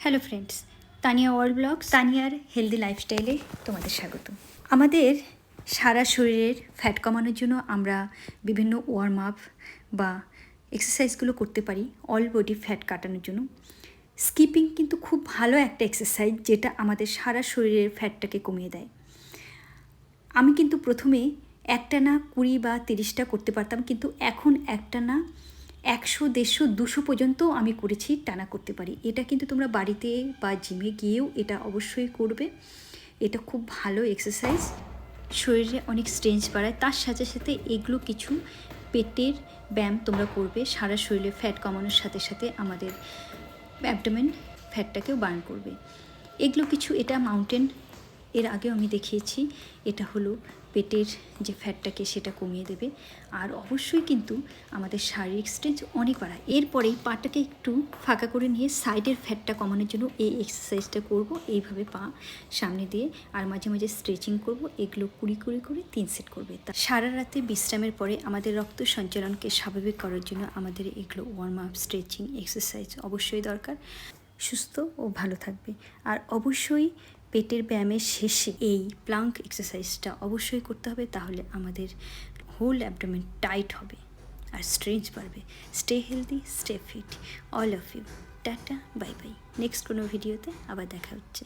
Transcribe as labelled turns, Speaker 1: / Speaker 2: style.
Speaker 1: Hello friends Tania world blog তানিয়ার healthy লাইফস্টাইলে তোমাদের স্বাগত আমাদের সারা শরীরের ফ্যাট কমানোর জন্য আমরা বিভিন্ন ওয়ার্ম আপ বা এক্সারসাইজগুলো করতে পারি অল বডি ফ্যাট কাটানোর জন্য। স্কিপিং কিন্তু খুব ভালো একটা এক্সারসাইজ যেটা আমাদের সারা শরীরের ফ্যাটটাকে কমিয়ে দেয়। আমি কিন্তু প্রথমে একটা না কুড়ি বা তিরিশটা করতে পারতাম কিন্তু এখন একটা না একশো, দেড়শো, দুশো পর্যন্ত আমি করেছি, টানা করতে পারি। এটা কিন্তু তোমরা বাড়িতে বা জিমে গিয়েও এটা অবশ্যই করবে। এটা খুব ভালো এক্সারসাইজ শরীরে অনেক স্ট্রেঞ্জ বাড়ায়। তার সাথে সাথে এগুলো কিছু পেটের ব্যায়াম তোমরা করবে। সারা শরীরে ফ্যাট কমানোর সাথে সাথে আমাদের অ্যাবডোমেন ফ্যাটটাকেও বার্ন করবে। এগুলো কিছু এটা মাউন্টেন এর আগেও আমি দেখিয়েছি, এটা হলো পেটের যে ফ্যাটটাকে সেটা কমিয়ে দেবে। আর অবশ্যই কিন্তু আমাদের শারীরিক স্ট্রেঞ্জ অনেক বাড়ায়। এরপরেই পাটাকে একটু ফাঁকা করে নিয়ে সাইডের ফ্যাটটা কমানোর জন্য এই এক্সারসাইজটা করব। এইভাবে পা সামনে দিয়ে আর মাঝে মাঝে স্ট্রেচিং করব। এগুলো কুড়ি কুড়ি করে তিন সেট করবে। তা সারা রাতে বিশ্রামের পরে আমাদের রক্ত সঞ্চালনকে স্বাভাবিক করার জন্য আমাদের এগুলো ওয়ার্ম আপ স্ট্রেচিং এক্সারসাইজ অবশ্যই দরকার। সুস্থ ও ভালো থাকবে। আর অবশ্যই পেটের ব্যায়ামের শেষে এই প্লাঙ্ক এক্সারসাইজটা অবশ্যই করতে হবে, তাহলে আমাদের হোল অ্যাবডোমেন টাইট হবে আর স্ট্রেঞ্জ বাড়বে। Stay healthy stay fit all of you tata bye bye next কোনো ভিডিওতে আবার দেখা হচ্ছে।